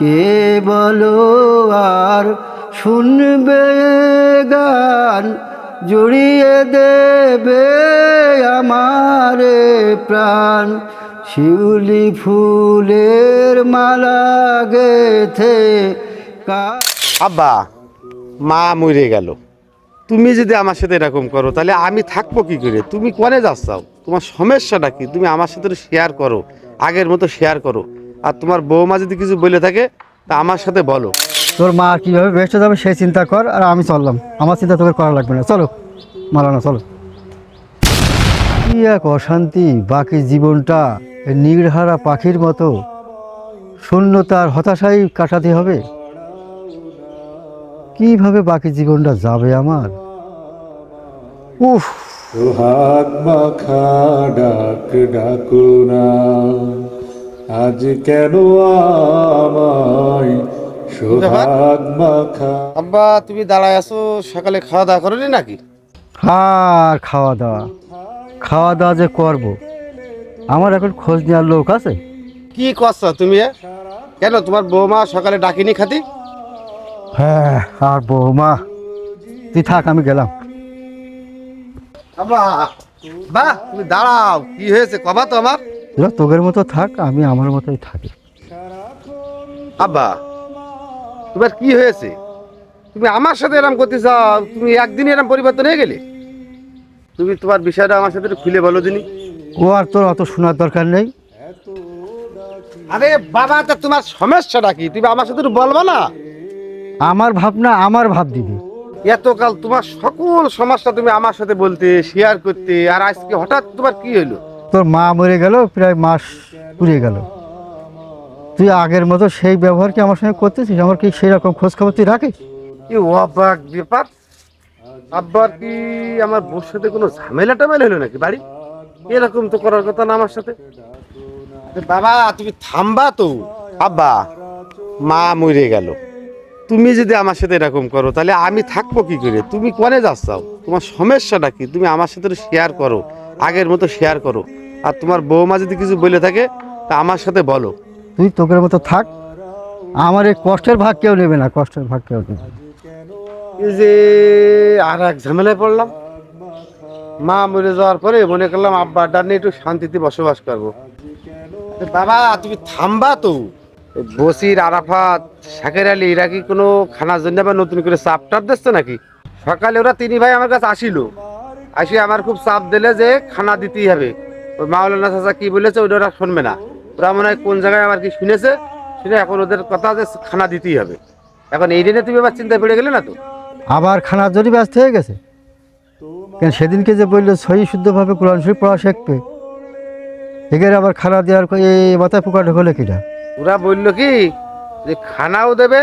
কে বলো আর শুনবে গান জুড়িয়ে দেবে আমার প্রাণ। শিউলি ফুলের মালা গেথে আব্বা, মা মরে গেল। তুমি যদি আমার সাথে এরকম করো, তাহলে আমি থাকব কি করে? তুমি কোনে যাচ্ছাও তোমার সমস্যাটা কি? তুমি আমার সাথে শেয়ার করো। আগের মতো শেয়ার করো। আর তোমার বৌমা যদি কিছু বলে থাকে তা আমার সাথে বলো। তোর মা কীভাবে বেস্ট যাবে সেই চিন্তা কর আর আমি চললাম। আমার চিন্তা তোকে করা লাগবে না। চলো মালানা চলো। কি এক অশান্তি বাকি জীবনটা এই নির্হারা পাখির মতো। শূন্যতার হতাশাই কাটাতে হবে। কীভাবে বাকি জীবনটা যাবে আমার? উফ। সোহাগ মাখা ডাক ডাকো না। আজ কেন আমায় সোহাগ মাখা? আব্বা তুমি দাঁড়ায় আছো সকালে খাওয়া দাওয়া করোনি নাকি? আর খাওয়া দাওয়া? খাওয়া দাওয়া যে করব? আমার এখন খোঁজ নেওয়ার লোক আছে। কি করছ তুমি এ? কেন তোমার বৌমা সকালে ডাকিনি খাতি? হ্যাঁ আর বৌমা তুই থাক আমি গেলাম। আব্বা বাহ তুমি দাঁড়াও কি হয়েছে? কবা তো আমার। তোরা তোদের মতো থাক আমি আমার মতোই থাকি। আব্বা তোমার কি হয়েছে? তুমি আমার সাথে এরম করতে চাও? তুমি একদিন এরম পরিবর্তন হয়ে গেলে? তুমি তোমার বিষয়টা আমার সাথে খুলে বলো দিনি। ও আর তোর অত শোনার দরকার নেই। আরে বাবা তা তোমার সমস্যাটা কি? তুমি আমার সাথে একটু বলবা না? আমার ভাবনা আমার ভাব দিবি। এতকাল তোমার সকল সমস্যা তুমি আমার সাথে বলতে শেয়ার করতে আর আজকে হঠাৎ তোমার কি হইল? তোর মা মরে গেল প্রায় মাস পুড়িয়ে গেল। তুই আগের মতো সেই ব্যবহার কি আমার সঙ্গে করতেছিস? আমার কি সেই রকম খোঁজ খবর তুই রাখিস? কি অবাক ব্যাপার। আব্বার কি আমার বোর সাথে কোনো ঝামেলা টামেলা হলো নাকি বাড়ি? এরকম তো করার কথা না আমার সাথে। বাবা তুমি থামবা তো। আব্বা মা মরে গেল। তুমি যদি আমার সাথে এরকম করো তাহলে আমি থাকব কি করে? তুমি কনে যাচ্ছাও তোমার সমস্যাটা কি? তুমি আমার সাথে শেয়ার করো। আগের মতো শেয়ার করো। আর তোমার বৌমা যদি কিছু বলে থাকে তা আমার সাথে বলো। তুই তোকের মতো থাক। আমার এই কষ্টের ভাগ কেউ নেবে না কষ্টের ভাগ কেউ নেবে এই যে আর এক ঝামেলায় পড়লাম। মা মরে যাওয়ার পরে মনে করলাম আব্বা আড্ডা নিয়ে একটু শান্তিতে বসবাস করব। বাবা তুমি থামবা তো। বসির আরাফাত শাকের আলী এরা কি কোনো খানার জন্য আবার নতুন করে চাপ টাপ দিচ্ছে নাকি? সকালে ওরা তিনি ভাই আমার কাছে আসিল। আসি আমার খুব চাপ দিলে যে খানা দিতেই হবে। মাওলানা চাচা কি বলেছে ওটা ওরা শুনবে না। ওরা মনে হয় কোন জায়গায় আমার কি শুনেছে শুনে এখন ওদের কথা যে খানা দিতেই হবে। এখন এই দিনে তুমি আবার চিন্তায় পড়ে গেলে না তো? আবার খানার জন্য ব্যস্ত হয়ে গেছে। কেন সেদিনকে যে বলল সহি শুদ্ধভাবে কোরআন শরীফ পড়া শিখবে। এখানে আবার খানা দেওয়ার এই মাথায় পোকা ঢোকলে কিনা? ওরা বলল কি যে খানাও দেবে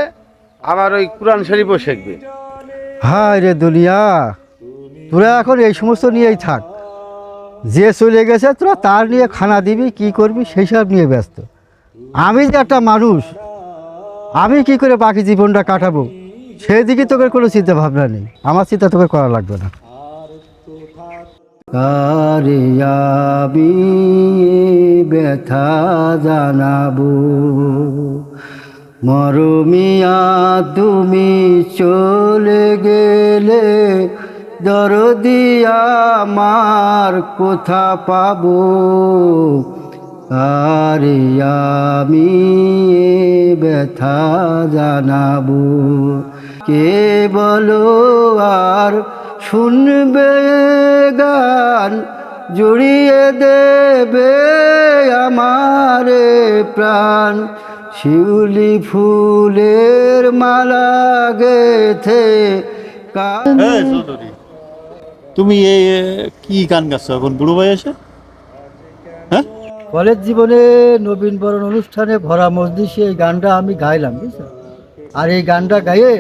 আবার ওই কোরআন শরীফও শিখবে। হায় রে দুনিয়া তোরা এখন এই সমস্ত নিয়েই থাক। যে চলে গেছে, তোরা তার নিয়ে খানা দিবি, কি করবি, সেই সব নিয়ে ব্যস্ত। আমি যে একটা মানুষ, আমি কি করে বাকি জীবনটা কাটাবো? সেই দিকে তোকে কোনো চিন্তা ভাবনা নেই। আমার চিন্তা তোকে করা লাগবে না। কারিয়াবি ব্যথা জানাব? মরমিয়া, তুমি চলে গেলে দরদিয়া আমার কোথা পাবো? আরে আমি ব্যথা জানাব। কে বলো আর শুনবে গান জুড়িয়ে দেবে আমার প্রাণ। শিউলি ফুলের মালা গেথে কান তুমি এ এ, কি গান গাচ্ছ এখন? বুড়ো ভাই এসে হ্যাঁ? কলেজ জীবনে নবীন বরণ অনুষ্ঠানে ভরা মসজিষে এই গানটা আমি গাইলাম বুঝছ? আর এই গানটা গাইয়ে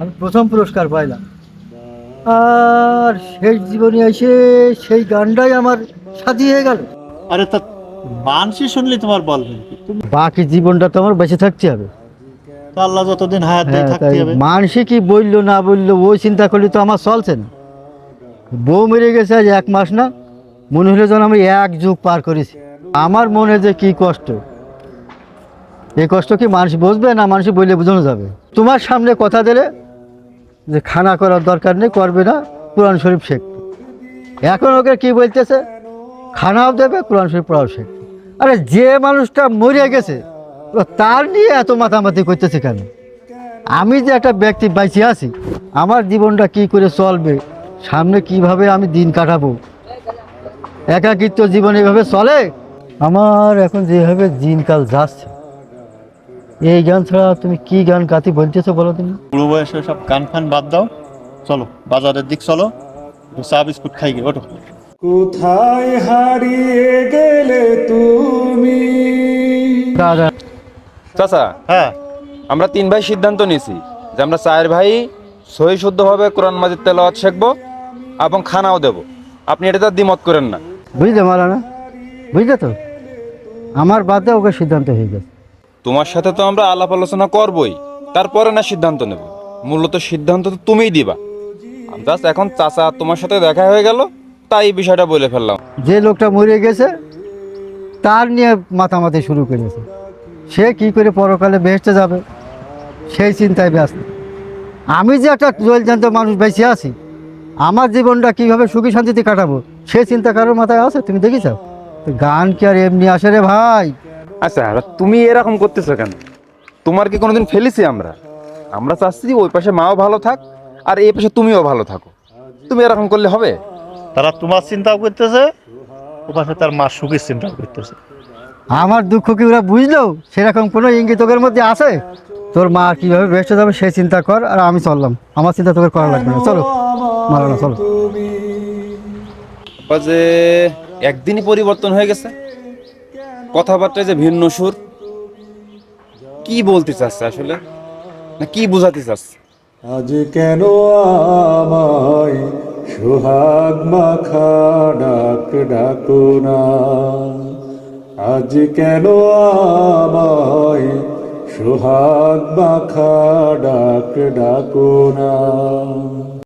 আমি প্রথম পুরস্কার পাইলাম। আর শেষ জীবনে এসে সেই গানটাই আমার সাথী হয়ে গেল। আরে তা মানসি শুনলে তোমার বলবে বাকি জীবনটা তো আমার বেঁচে থাকতে হবে। তো আল্লাহ যতদিন হায়াত দিয়ে হ্যাঁ, থাকতে হবে। মানুষে কি বলল না বলল ওই চিন্তা করলে তো আমার চলছে না। বউ মেরে গেছে আজ এক মাস না। মনে হলো যেন আমি এক যুগ পার করেছি। আমার মনে যে কি কষ্ট। এই কষ্ট কি মানুষ বুঝবে না মানুষ বললে বোঝানো যাবে? তোমার সামনে কথা দিলে যে খানা করার দরকার নেই, করবে না। কোরআন শরীফ শেখ। এখন ওকে কি বলতেছে? খানাও দেবে, কোরআন শরীফ পড়াও শেখ। আরে যে মানুষটা মরে গেছে তার নিয়ে এত মাথামাতি করতেছে কেন? আমি যে একটা ব্যক্তি বাইচে আছি, আমার জীবনটা কি করে চলবে? সামনে কীভাবে আমি দিন কাটাবো? একাকিত্ব জীবন এভাবে চলে? আমার এখন যেভাবে দিনকাল যাচ্ছে এই গান ছাড়া তুমি কি গান গাতি বলতেছো বলো তুমি? বুড়ো বয়সে সব গান ফান বাদ দাও চলো বাজারের দিক চলো চা বিস্কুট খাই গে ওঠো। কোথায় হারিয়ে গেলে তুমি? দাদা চাচা হ্যাঁ। আমরা তিন ভাই সিদ্ধান্ত নিয়েছি যে আমরা চার ভাই সহি শুদ্ধভাবে কোরআন মাজিদ তেলাওয়াত শিখব এবং খানাও দেব। আপনি এটা তার দ্বিমত করেন না। বুঝলে মারানা বুঝলে তো? আমার বাদে ওকে সিদ্ধান্ত হয়ে গেছে। তোমার সাথে তো আমরা আলাপ আলোচনা করবই। তারপরে না সিদ্ধান্ত নেব। মূলত সিদ্ধান্ত তো তুমিই দিবা। জাস্ট এখন চাচা তোমার সাথে দেখা হয়ে গেল তাই এই বিষয়টা বলে ফেললাম। যে লোকটা মরে গেছে তার নিয়ে মাতামাতি শুরু করেছে। সে কি করে পরকালে বেহেস্তে যাবে? সেই চিন্তায় ব্যস্ত। আমি যে একটা জলজান্ত মানুষ বেঁচে আছি আমার জীবনটা কীভাবে সুখী শান্তিতে কাটাবো সে চিন্তা কারোর মাথায় আছে? তুমি দেখিস তো গান কি আর এমনি আসে রে ভাই? আচ্ছা তুমি এরকম করতেছো কেন? তোমার কি কোনোদিন ফেলেছি আমরা? আমরা চাচ্ছি ওই পাশে মাও ভালো থাক আর এই পাশে তুমিও ভালো থাকো। তুমি এরকম করলে হবে? তারা তোমার চিন্তাও করতেছে ও পাশে তার মা সুখের চিন্তাও করতেছে। আমার দুঃখ কি ওরা বুঝলো? সেরকম কোনো ইঙ্গিত ওদের মধ্যে আছে? তোর মা কীভাবে বেস্ট যাবে সে চিন্তা কর আর আমি চললাম। আমার চিন্তা তোকে করা লাগবে না। চলো। মারানা চলো। যে একদিনই পরিবর্তন হয়ে গেছে। কথাবার্তায় যে ভিন্ন সুর। কি বলতে চাচ্ছে আসলে? না কি বোঝাতে চাচ্ছে? আজ কেন আমায় সোহাগ মাখা ডাক ডাকো না? আজ কেন আমায় সোহাগ মাখা ডাক ডাকো না।